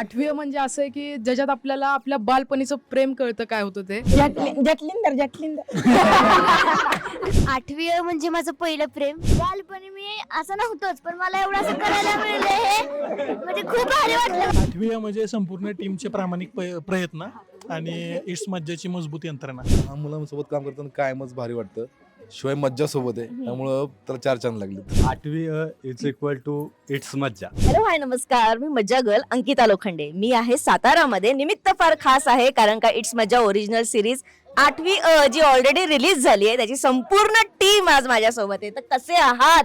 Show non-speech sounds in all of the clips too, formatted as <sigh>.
आठवी म्हणजे असं आहे की ज्याच्यात आपल्याला आपल्या बालपणीचं प्रेम कळतं काय होतं ते. जटलिंदर जटलिंदर. <laughs> आठवी म्हणजे माझं पहिलं प्रेम. बालपणी मी असं नव्हतंच पण मला एवढं असं करायला मिळलं हे. म्हणजे खूप भारी वाटलं. आठवी म्हणजे संपूर्ण टीमचे प्रामाणिक प्रयत्न आणि इट्स मज्जाची मजबूत यंत्रणा. मुलांसोबत काम करताना कायमच भारी वाटतं. शिवाय मज्जा सोबत आहे त्यामुळं त्याला चार चांद लागले. आठवी is equal to it's Majja. Hello hi नमस्कार. मी मज्जा गर्ल अंकिता लोखंडे. मी आहे सातारामध्ये. निमित्त फार खास आहे कारण का इट्स मज्जा ओरिजिनल सिरीज आठवी अ, जी ऑलरेडी रिलीज झाली आहे त्याची संपूर्ण टीम आज माझ्यासोबत आहे. तर कसे आहात?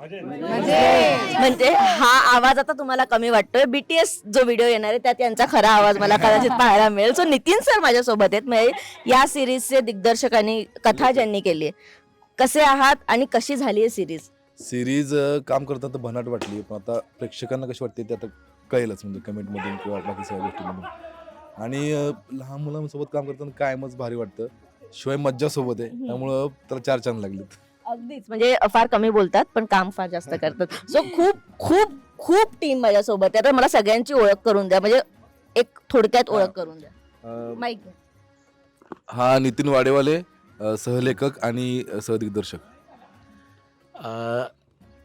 म्हणजे? हा आवाज आता तुम्हाला कमी वाटतोय. बीटीएस जो व्हिडिओ येणार आहे त्यात यांचा खरा आवाज मला कदाचित पाहायला मिळेल. सो नितीन सर माझ्यासोबत आहेत. म्हणजे या सिरीजचे दिग्दर्शक आणि कथा ज्यांनी केली आहे कसे आहात आणि कशी झाली आहे सिरीज सिरीज काम करताना तर भन्नाट वाटली पण आता प्रेक्षकांना कशी वाटते ते आता कळेलच म्हणजे कमेंटमधून किंवा बाकी सगळ्या गोष्टीमधून. आणि अं, लहान मुलांसोबत काम करताना कायमच भारी वाटतं. शिवाय मज्जा सोबत आहे त्यामुळं त्याला चार चांद लागलेत. अगदीच. म्हणजे फार कमी बोलतात पण काम फार जास्त करतात. सो खूप खूप खूप टीम माझ्यासोबत आहे. तर मला सगळ्यांची ओळख करून द्या. म्हणजे एक थोडक्यात ओळख करून द्या. माईक हा नितीन वाडेवाले अं, सहलेखक आणि सहदिग्दर्शक. अ,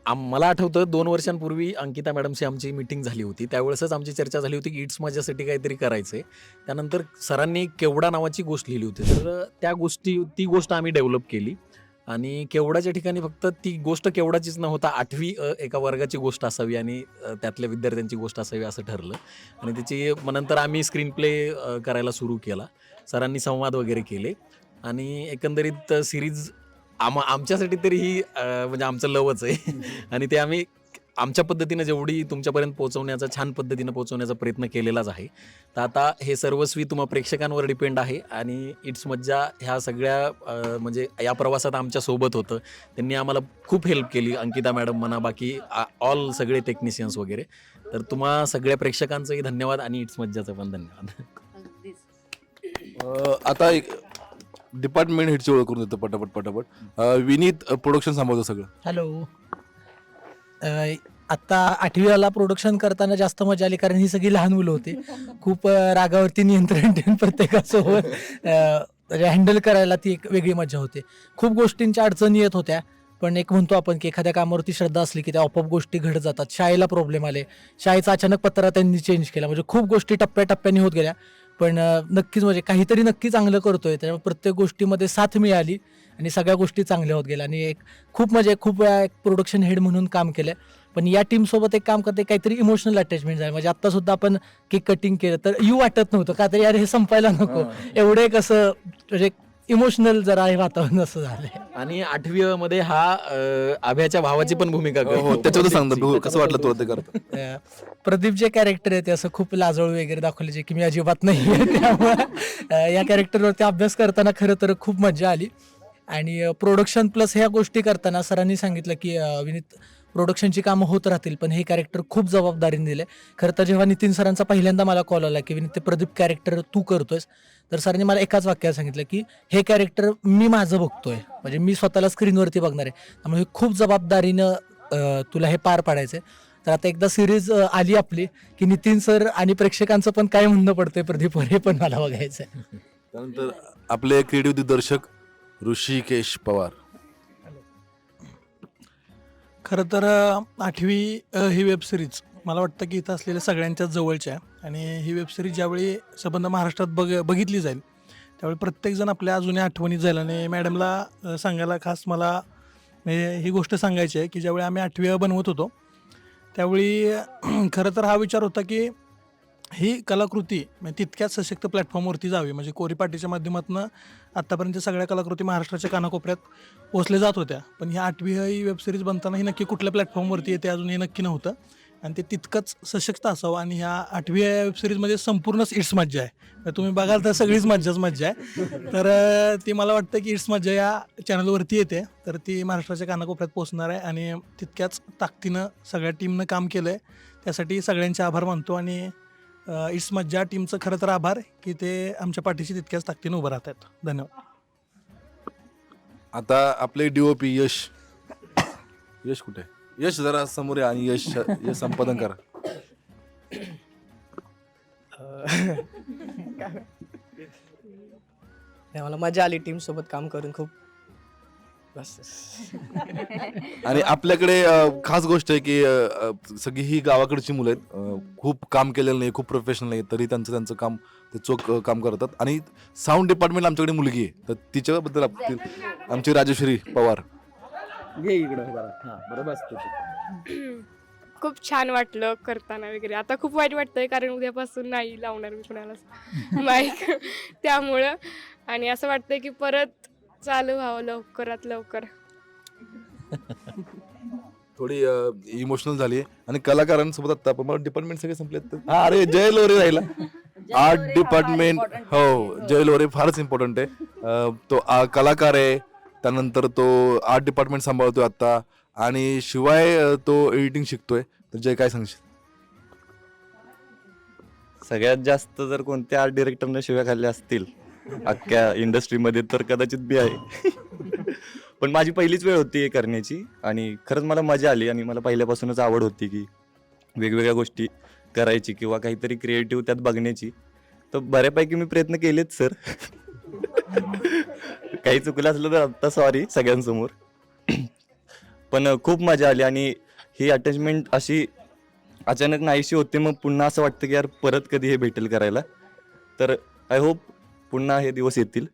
आम मला आठवतं दोन वर्षांपूर्वी अंकिता मॅडमशी आमची मीटिंग झाली होती. त्यावेळेसच आमची चर्चा झाली होती की इट्स माझ्यासाठी काहीतरी करायचं आहे त्यानंतर सरांनी केवडा नावाची गोष्ट लिहिली होती. तर त्या गोष्टी ती गोष्ट आम्ही डेव्हलप केली. आणि केवडाच्या ठिकाणी फक्त ती गोष्ट केवडाचीच न होता आठवी अ, एका वर्गाची गोष्ट असावी आणि अ, त्यातल्या विद्यार्थ्यांची गोष्ट असावी असं ठरलं. आणि त्याची मग नंतर आम्ही स्क्रीन प्ले करायला सुरू केला. सरांनी संवाद वगैरे केले. आणि एकंदरीत सिरीज आम आमच्यासाठी तरी ही अ, म्हणजे आमचं लवच आहे. <laughs> आणि ते आम्ही आमच्या पद्धतीनं जेवढी तुमच्यापर्यंत पोहोचवण्याचा छान पद्धतीनं पोहोचवण्याचा प्रयत्न केलेलाच आहे. तर आता हे सर्वस्वी तुम्हा प्रेक्षकांवर डिपेंड आहे आणि इट्स मज्जा ह्या सगळ्या म्हणजे या प्रवासात आमच्यासोबत होतं. त्यांनी आम्हाला खूप हेल्प केली अंकिता मॅडम म्हणा बाकी ऑल सगळे टेक्निशियन्स वगैरे. तर तुम्हा सगळ्या प्रेक्षकांचंही धन्यवाद आणि इट्स मज्जाचं पण धन्यवाद. आता एक डिपार्टमेंट हेडची ओळख करून देतो पटापट पटापट. विनीत प्रोडक्शन सांभाळतो सगळं. हॅलो आत्ता आठवीला प्रोडक्शन करताना जास्त मजा आली कारण ही सगळी लहान मुलं होती. <laughs> खूप रागावरती नियंत्रण ठेवून प्रत्येकासोबत हँडल करायला ती एक वेगळी मजा होती. खूप गोष्टींच्या अडचणी येत होत्या पण एक म्हणतो आपण की एखाद्या कामावरती श्रद्धा असली की त्या आपोआप गोष्टी घडत जातात. शाळेला प्रॉब्लेम आले. शाळेचा अचानक पत्रा त्यांनी चेंज केला. म्हणजे खूप गोष्टी टप्प्याटप्प्याने होत गेल्या. पण नक्कीच म्हणजे काहीतरी नक्की चांगलं करतोय. त्यामुळे प्रत्येक गोष्टीमध्ये साथ मिळाली. आणि सगळ्या गोष्टी चांगल्या होत गेल्या. आणि एक खूप म्हणजे खूप वेळा एक प्रोडक्शन हेड म्हणून काम केलं पण या टीम सोबत एक काम करते काहीतरी इमोशनल अटॅचमेंट झालं. म्हणजे आता सुद्धा आपण केक कटिंग केलं तर यू वाटत नव्हतं. का तरी अरे हे संपायला नको. एवढे कसं म्हणजे इमोशनल जरा हे वातावरण असं झालंय. आणि आठवी मध्ये हा आभ्याच्या भावाची पण भूमिका हो, हो. त्याच्याबद्दल सांगतो. भाऊ, कसं वाटलं तुला ते करत? <laughs> प्रदीप जे कॅरेक्टर आहे ते असं खूप लाजळू वगैरे दाखवले जे की मी अजिबात नाही <laughs> त्यामुळे या कॅरेक्टरवरती अभ्यास करताना खरं तर खूप मजा आली. आणि प्रोडक्शन प्लस ह्या गोष्टी करताना सरांनी सांगितलं की विनीत प्रोडक्शनची कामं होत राहतील पण हे कॅरेक्टर खूप जबाबदारीने दिले खरं तर जेव्हा नितीन सरांचा पहिल्यांदा मला कॉल आला की विनीत ते प्रदीप कॅरेक्टर तू करतोयस तर सरांनी मला एकाच वाक्यात सांगितलं की हे कॅरेक्टर मी माझं बघतोय. म्हणजे मी स्वतःला स्क्रीनवरती बघणार आहे. त्यामुळे हे खूप जबाबदारीनं तुला हे पार पाडायचं तर आता एकदा सिरीज आली आपली की नितीन सर आणि प्रेक्षकांचं पण काय म्हणणं पडतंय प्रदीपवर हे पण मला बघायचं आहे त्यानंतर आपले क्रिएटिव्ह दिग्दर्शक ऋषिकेश पवार. खरं तर आठवी अ, ही वेबसिरीज मला वाटतं की इथं असलेल्या सगळ्यांच्याच जवळच्या आहे. आणि ही वेबसिरीज ज्यावेळी संबंध महाराष्ट्रात बघ बघितली जाईल त्यावेळी प्रत्येकजण आपल्या जुन्या आठवणीत जाईल. आणि मॅडमला अ, सांगायला खास मला म्हणजे ही गोष्ट सांगायची आहे की ज्यावेळी आम्ही आठवी अ बनवत होतो त्यावेळी खरं तर हा विचार होता की ही कलाकृती म्हणजे तितक्याच सशक्त प्लॅटफॉर्मवरती जावी. म्हणजे कोरीपाटीच्या माध्यमातून आत्तापर्यंत सगळ्या कलाकृती महाराष्ट्राच्या कानाकोपऱ्यात पोहोचल्या जात होत्या. पण ही आठवी ही वेबसिरीज बनताना ही नक्की कुठल्या प्लॅटफॉर्मवरती येते अजून हे नक्की नव्हतं. आणि ते तितकंच सशक्त असावं आणि ह्या आठवी या वेबसिरीजमध्ये संपूर्णच इट्स मज्जा आहे. तुम्ही बघाल तर सगळीच मज्जाच मज्जा आहे. तर ती मला वाटतं की इट्स मज्जा या चॅनलवरती येते. तर ती महाराष्ट्राच्या कानाकोपऱ्यात पोचणार आहे आणि तितक्याच ताकदीनं सगळ्या टीमनं काम केलं आहे त्यासाठी सगळ्यांचे आभार मानतो आणि इट्स मज्जा टीमचं खरं तर आभार की ते आमच्या पाठीशी तितक्याच ताकदीनं उभं राहत आहेत. धन्यवाद. आता आपले डीओपी यश. यश कुठे? आहे? यश जरा समोर आहे आणि यश यश संपादन करा. <laughs> नाही, मला मजा आली टीम सोबत काम करून. खूप <laughs> आणि आपल्याकडे अ, खास गोष्ट आहे की अ, अ, सगळी ही गावाकडची मुलं आहेत. अ, खूप काम केलेलं नाही खूप प्रोफेशनल आहे तरी त्यांचं त्यांचं काम ते चोख अ, काम करतात. आणि साऊंड डिपार्टमेंट आमच्याकडे मुलगी आहे. तर तिच्याबद्दल आप- आमची राजेश्वरी पवार. <clears throat> खूप छान वाटलं करताना वगैरे. आता खूप वाईट वाटतंय कारण उद्यापासून नाही लावणार मी कुणालाच <laughs> माईक त्यामुळं आणि असं वाटतंय की परत चालू व्हावं लवकरात लवकर. थोडी इमोशनल झाली आणि कलाकारांसोबत आता पण मला डिपार्टमेंट सगळे संपले हा अरे जय लोरे राहिला. आर्ट डिपार्टमेंट हो जय लोरे फारच इम्पॉर्टंट आहे. तो कलाकार आहे. त्यानंतर तो आर्ट डिपार्टमेंट सांभाळतोय आता आणि शिवाय तो एडिटिंग शिकतोय. तर जय काय सांगशील? सगळ्यात जास्त जर कोणत्या आर्ट डिरेक्टरने शिव्या खाल्ल्या असतील अख्ख्या इंडस्ट्रीमध्ये तर कदाचित बी आहे. पण माझी पहिलीच वेळ होती हे करण्याची आणि खरंच मला मजा आली आणि मला पहिल्यापासूनच आवड होती की वेगवेगळ्या गोष्टी करायची किंवा काहीतरी क्रिएटिव्ह त्यात बघण्याची. तर बऱ्यापैकी मी प्रयत्न केलेच सर काही चुकलं असलं तर आत्ता सॉरी सगळ्यांसमोर. पण खूप मजा आली आणि ही अटॅचमेंट अशी अचानक नाहीशी होते मग पुन्हा असं वाटतं की यार परत कधी हे भेटेल करायला. तर आय होप पुन्हा हे दिवस येतील.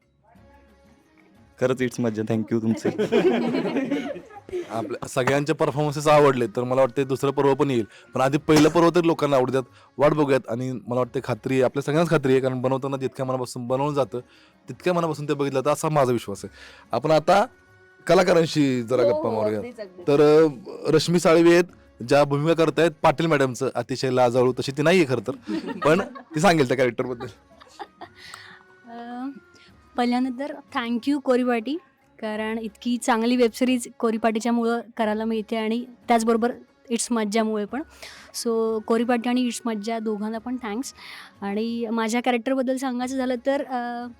खरंच इट्स मज्जा. थँक्यू तुमचे. <laughs> आपल्या सगळ्यांचे परफॉर्मन्सेस आवडले तर मला वाटतं दुसरं पर्व पण येईल. पण आधी पहिलं पर्व तर लोकांना आवडतात. वाट बघूयात. आणि मला वाटतं खात्री आहे आपल्या सगळ्यांनाच खात्री आहे कारण बनवताना जितक्या मनापासून बनवलं जातं तितक्या मनापासून ते बघितलं जातं असा माझा विश्वास आहे. आपण आता कलाकारांशी जरा गप्पा हो, मारूया अगदीच, अगदीच. तर रश्मी साळवी आहेत ज्या भूमिका करतायत पाटील मॅडमचं. अतिशय लाजाळू तशी ती नाहीये खरं तर. पण ती सांगेल त्या कॅरेक्टरबद्दल. पहिल्यांदा तर थँक्यू कोरीपाटी. कारण इतकी चांगली वेबसिरीज कोरीपाटीच्यामुळं करायला मिळते आणि त्याचबरोबर इट्स मज्जामुळे पण. सो कोरीपाटी आणि इट्स मज्जा दोघांना पण थँक्स आणि माझ्या कॅरेक्टरबद्दल सांगायचं झालं तर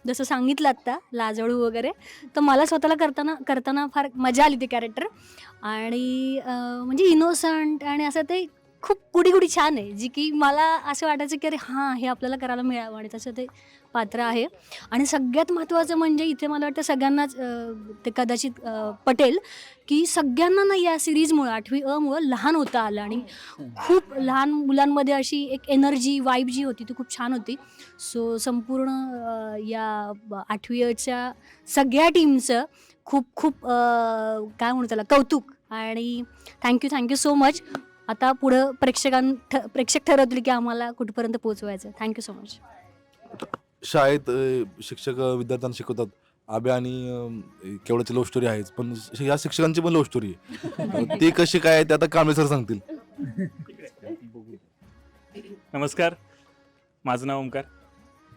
जसं सांगितलं आत्ता लाजळू वगैरे तर मला स्वतःला करताना करताना फार मजा आली ते कॅरेक्टर आणि म्हणजे इनोसंट आणि असं ते खूप कुडी कुडी छान आहे जी की मला असं वाटायचं की अरे हां हे आपल्याला करायला मिळावं आणि तसं ते पात्र आहे. आणि सगळ्यात महत्त्वाचं म्हणजे इथे मला वाटतं सगळ्यांनाच ते कदाचित पटेल की सगळ्यांना ना या सिरीजमुळं आठवी अमुळं लहान होता आलं. आणि खूप लहान मुलांमध्ये अशी एक एनर्जी वाईब जी होती ती खूप छान होती. सो संपूर्ण या आठवी अच्या सगळ्या टीमचं खूप खूप काय म्हणू त्याला कौतुक. आणि थँक्यू थँक्यू सो मच आता पुढं प्रेक्षकां ठ प्रेक्षक ठरवतील की आम्हाला कुठपर्यंत पोहोचवायचं. थँक्यू सो मच शाळेत अ, शिक्षक अ, विद्यार्थ्यांना शिकवतात आब्या आणि अ, केवढ्याची लव्ह स्टोरी आहेच पण श- या शिक्षकांची पण लव्ह स्टोरी आहे. ती कशी काय आहे ते आता कांबळे सर सांगतील. नमस्कार. माझं नाव ओंकार.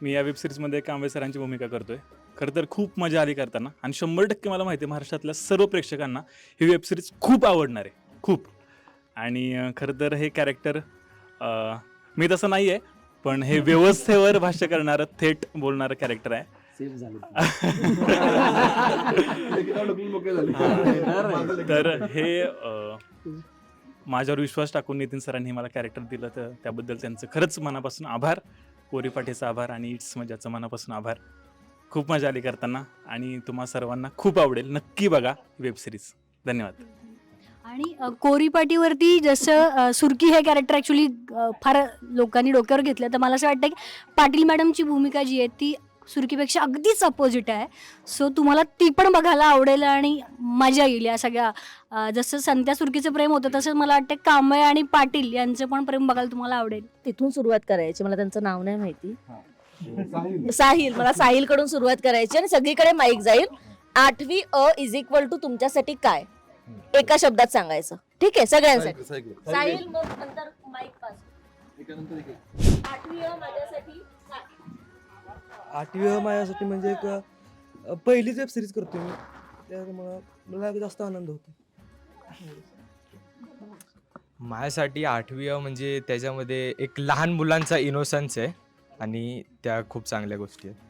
मी या वेबसिरीजमध्ये कांबळे सरांची भूमिका करतोय. खरं तर खूप मजा आली करताना आणि शंभर टक्के मला माहिती आहे महाराष्ट्रातल्या सर्व प्रेक्षकांना ही वेबसिरीज खूप आवडणार आहे. खूप. आणि अं, खरं तर हे कॅरेक्टर मी तसं नाही आहे पण हे व्यवस्थेवर भाष्य करणारं थेट बोलणारं कॅरेक्टर आहे. <laughs> तर हे अं, माझ्यावर विश्वास टाकून नितीन सरांनी मला कॅरेक्टर दिलं तर त्याबद्दल त्यांचं खरंच मनापासून आभार. कोरी पाठीचा आभार आणि इट्स मजाचं मनापासून आभार. खूप मजा आली करताना आणि तुम्हा सर्वांना खूप आवडेल. नक्की बघा वेबसिरीज धन्यवाद. आणि अ, कोरीपाटीवरती जसं अ, सुरकी हे कॅरेक्टर ॲक्च्युली फार लोकांनी डोक्यावर घेतलं तर मला असं वाटतं की पाटील मॅडमची भूमिका जी आहे ती सुरकीपेक्षा अगदीच अपोजिट आहे. सो तुम्हाला ती पण बघायला आवडेल आणि मजा येईल या सगळ्या अ, जसं संत्या सुरकीचं प्रेम होतं तसं मला वाटतं कांबळे आणि पाटील यांचं पण प्रेम बघायला तुम्हाला आवडेल. तिथून सुरुवात करायची मला त्यांचं नाव नाही माहिती. साहिल. मला साहिलकडून सुरुवात करायची आणि सगळीकडे माईक जाईल. आठवी अ इज इक्वल टू तुमच्यासाठी काय? एका शब्दात सांगायचं. ठीक आहे सगळ्यांसाठी. साहिल मग नंतर माईक पास. आठवी अ माझ्यासाठी काय? आठवी माझ्यासाठी म्हणजे एक अ, पहिलीच वेब सिरीज करतो मी. त्यामुळे मला मला जास्त आनंद होतो माझ्यासाठी आठवी अ म्हणजे त्याच्यामध्ये एक लहान मुलांचा इनोसन्स आहे आणि त्या खूप चांगल्या गोष्टी आहेत.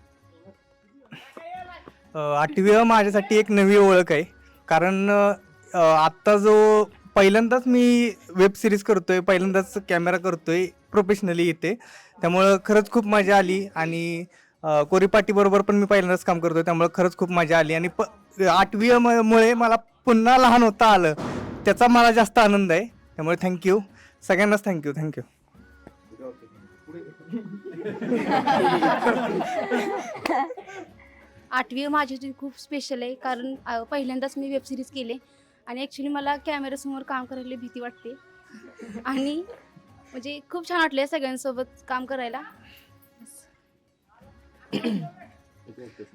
आठवी माझ्यासाठी एक नवी ओळख आहे. कारण अ, आत्ता जो पहिल्यांदाच मी वेब सिरीज करतोय पहिल्यांदाच कॅमेरा करतोय प्रोफेशनली इथे. त्यामुळं खरंच खूप मजा आली आणि कोरी पाटीबरोबर पण मी पहिल्यांदाच काम करतोय त्यामुळं खरंच खूप मजा आली. आणि प आठवी मुळे मला पुन्हा लहान होता आलं त्याचा मला जास्त आनंद आहे. त्यामुळे थँक्यू सगळ्यांनाच थँक्यू थँक्यू आठवी माझ्यासाठी खूप स्पेशल आहे कारण पहिल्यांदाच मी वेब सिरीज केले. आणि ॲक्च्युली मला कॅमेऱ्यासमोर काम करायला भीती वाटते. आणि म्हणजे खूप छान वाटले सगळ्यांसोबत काम करायला.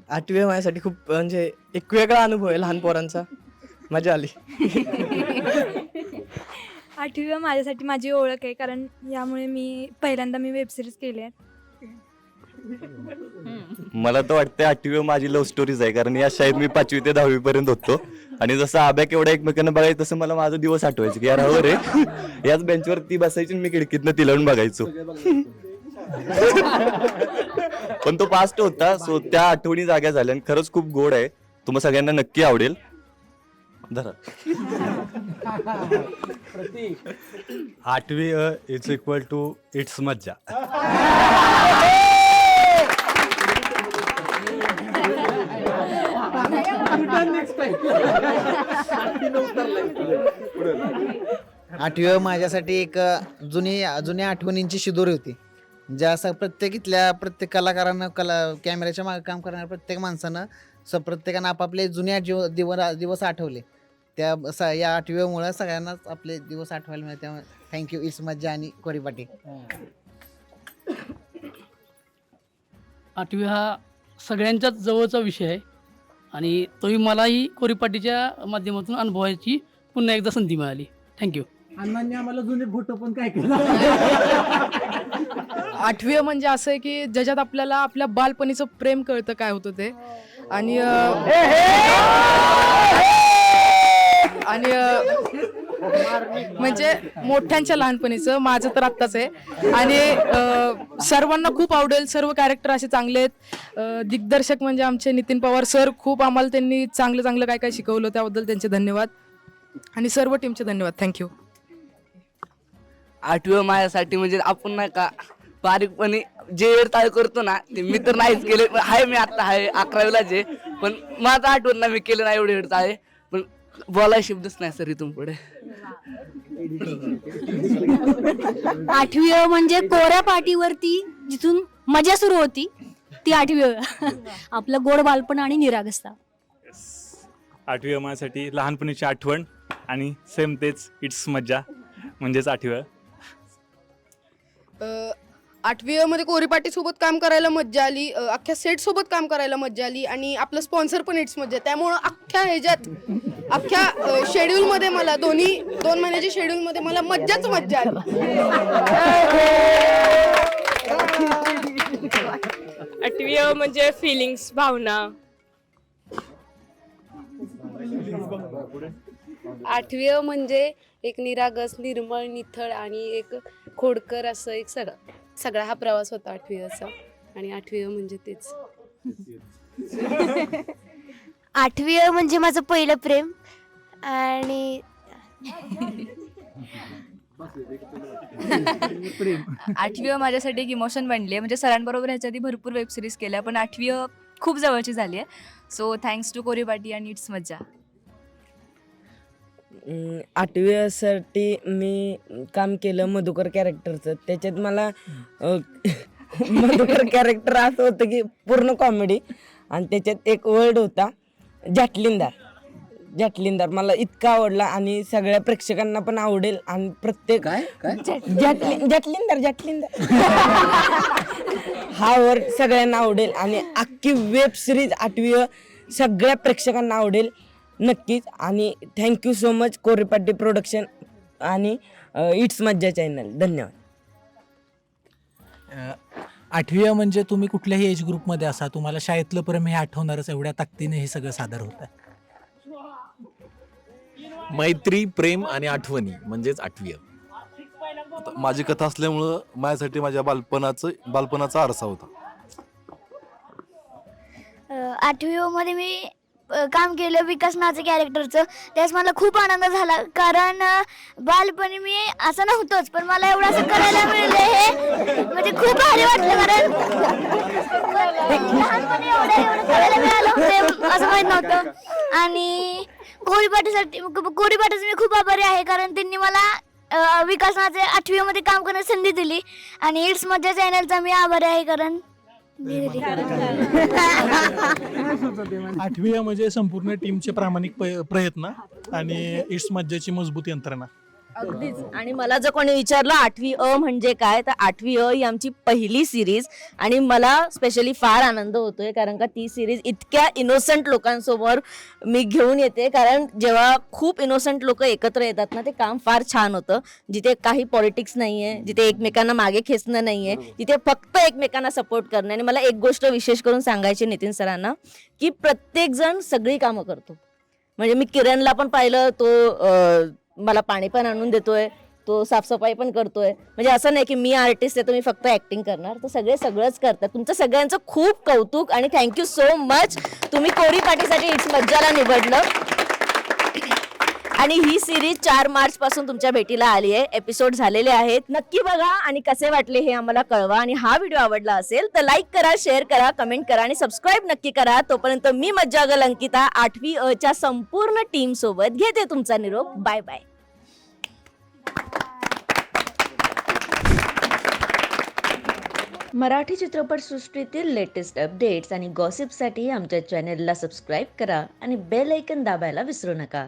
आठवी माझ्यासाठी खूप म्हणजे एक वेगळा अनुभव आहे लहान पोरांचा. मजा आली. आठवी माझ्यासाठी माझी ओळख आहे कारण यामुळे मी पहिल्यांदा मी वेब सिरीज केली आहे. मला तर वाटतं आठवी माझी लव्ह स्टोरीज आहे कारण या शाळेत मी पाचवी ते दहावी पर्यंत होतो. आणि जसं आब्या केवढ्या एकमेकांना बघायचं तसं मला माझा दिवस आठवायचं की यार हो रे याच बेंचवर ती बसायची आणि मी खिडकीतनं ती लावून बघायचो. पण तो पास्ट होता सो त्या आठवणी जाग्या झाल्या आणि खरंच खूप गोड आहे. तुम्हाला सगळ्यांना नक्की आवडेल. धरा. आठवी इज इक्वल टू इट्स मज्जा. आठवी माझ्यासाठी एक जुनी जुन्या आठवणींची शिदोरी होती. ज्या असं प्रत्येक इथल्या प्रत्येक कलाकारांना कला कॅमेऱ्याच्या मागे काम करणाऱ्या प्रत्येक माणसानं स प्रत्येकानं आपापले जुन्या जीव दिव दिवस आठवले. त्या स या आठवीमुळे सगळ्यांनाच आपले दिवस आठवायला मिळते त्यामुळे थँक्यू इट्स मज्जा आणि कोरीपाटी आठवी हा सगळ्यांच्याच जवळचा विषय आहे. आणि तोही मलाही कोरीपाटीच्या माध्यमातून अनुभवायची पुन्हा एकदा संधी मिळाली. थँक्यू अण्णांनी आम्हाला जुने फोटो पण काय केलं? आठवी म्हणजे असं आहे की ज्याच्यात आपल्याला आपल्या बालपणीचं प्रेम कळतं काय होतं ते. आणि आणि म्हणजे मोठ्यांच्या लहानपणीचं माझं तर आत्ताच आहे. आणि सर्वांना खूप आवडेल सर्व कॅरेक्टर असे चांगले आहेत. दिग्दर्शक म्हणजे आमचे नितीन पवार सर खूप आम्हाला त्यांनी चांगलं चांगलं काय काय शिकवलं त्याबद्दल त्यांचे धन्यवाद. आणि सर्व टीमचे धन्यवाद. थँक्यू आठव्या माझ्यासाठी म्हणजे आपण नाही का बारीकपणे जे ताळ करतो ना ते मी तर नाहीच केले. पण आहे मी आता आहे अकरावीला जे पण माझं आठवण ना मी केलं नाही एवढे एवढं आहे पण बोलाय शब्दच नाही सर इथून पुढे. आठवी अ म्हणजे कोऱ्या पाटीवरती जिथून मजा सुरू होती ती आठवी अ. आपलं गोड बालपण आणि निरागसता आठवी माझ्यासाठी लहानपणीची आठवण आणि सेम तेच इट्स मज्जा म्हणजेच आठवी आठवी मध्ये कोरीपाटी सोबत काम करायला मज्जा आली अ, अख्ख्या सेट सोबत काम करायला मज्जा आली आणि आपलं स्पॉन्सर पण इट्स मज्जा. त्यामुळं अख्ख्या ह्याच्यात अख्ख्या शेड्यूल मध्ये मला दोन्ही दोन महिन्याच्या शेड्यूल मध्ये मला मज्जाच मज्जा आठवी अ म्हणजे फिलिंग्स भावना. आठवी म्हणजे एक निरागस निर्मळ निथळ आणि एक खोडकर असं एक सगळं. सगळा हा प्रवास होता आठवी अचा आणि आठवी म्हणजे तेच. आठवी म्हणजे माझं पहिलं प्रेम. आणि आठवी माझ्यासाठी एक इमोशन बनली आहे. म्हणजे सरांबरोबर ह्याच्या आधी भरपूर वेब सिरीज केल्या पण आठवी खूप जवळची झाली आहे. सो थँक्स टू कोरीपाटी आणि इट्स मज्जा आठवीसाठी मी काम केलं मधुकर कॅरेक्टरचं त्याच्यात मला <laughs> मधुकर कॅरेक्टर असं होतं की पूर्ण कॉमेडी आणि त्याच्यात एक वर्ड होता जॅटलिंदार. जॅटलिंदार मला इतका आवडला आणि सगळ्या प्रेक्षकांना पण आवडेल आणि प्रत्येक जॅटलिंदार जॅटलिंदार <laughs> हा वर्ड सगळ्यांना आवडेल आणि अख्खी वेब सिरीज आठवी सगळ्या प्रेक्षकांना आवडेल नक्कीच. आणि thank you so much Korepati production आणि इट्स मज्जा चॅनल धन्यवाद. आठवी म्हणजे तुम्ही कुठल्याही एज ग्रुपमध्ये असा तुम्हाला शाळेतलं प्रेम हे आठवणारच एवढ्या ताकदीने हे सगळं सादर होतं मैत्री प्रेम आणि आठवणी म्हणजेच आठवी आता माझी कथा असल्यामुळं माझ्यासाठी माझ्या बालपणाचं बालपणाचा आरसा होता. आठवी मध्ये मी अ, काम केलं विकास नाचं कॅरेक्टरचं त्यास मला खूप आनंद झाला. कारण अ, बालपणी मी असं नव्हतंच पण मला एवढं असं करायला मिळलं हे म्हणजे खूप भारी वाटलं. कारण लहानपणी एवढं एवढं करायला मिळालं होते असं माहीत नव्हतं. आणि कोळीपाटीसाठी कोळीपाटीचं मी खूप आभारी आहे कारण त्यांनी मला विकासनाचे आठवीमध्ये काम करण्याची संधी दिली. आणि इट्स मज्जा चॅनलचा मी आभारी आहे कारण आठवी म्हणजे संपूर्ण टीमचे प्रामाणिक प्रयत्न आणि इट्स मज्जाची मजबूत यंत्रणा. अगदीच. आणि मला जर कोणी विचारलं आठवी अ म्हणजे काय? तर आठवी अ ही आमची पहिली सिरीज आणि मला स्पेशली फार आनंद होतोय कारण का ती सिरीज इतक्या इनोसंट लोकांसमोर मी घेऊन येते. कारण जेव्हा खूप इनोसंट लोक एकत्र येतात ना ते काम फार छान होतं. जिथे काही पॉलिटिक्स नाहीये जिथे एकमेकांना मागे खेचणं नाहीये तिथे फक्त एकमेकांना सपोर्ट करणं. आणि मला एक गोष्ट विशेष करून सांगायची नितीन सरांना की प्रत्येक जण सगळी कामं करतो. म्हणजे मी किरणला पण पाहिलं तो मला पाणी पण आणून देतोय तो साफसफाई पण करतोय. म्हणजे असं नाही की मी आर्टिस्ट आहे तुम्ही फक्त ऍक्टिंग करणार. तर सगळे सगळंच करतात. तुमचं सगळ्यांचं खूप कौतुक आणि थँक्यू सो मच तुम्ही कोरी पार्टीसाठी इट्स मज्जाला निवडलं. आणि ही सिरीज चार मार्च पासून तुमच्या भेटीला आली आहे. एपिसोड झालेले आहेत. नक्की बघा आणि कसे वाटले हे आम्हाला कळवा. आणि हा व्हिडिओ आवडला असेल तर लाईक करा शेअर करा कमेंट करा आणि सबस्क्राईब नक्की करा. तोपर्यंत मी मज्जा गल अंकिता आठवी अ च्या संपूर्ण टीम सोबत घेते तुमचा निरोप. बाय बाय मराठी चित्रपटसृष्टीतील लेटेस्ट अपडेट्स आणि गॉसिपसाठी आमच्या चॅनेलला सबस्क्राईब करा आणि बेल ऐकन दाबायला विसरू नका.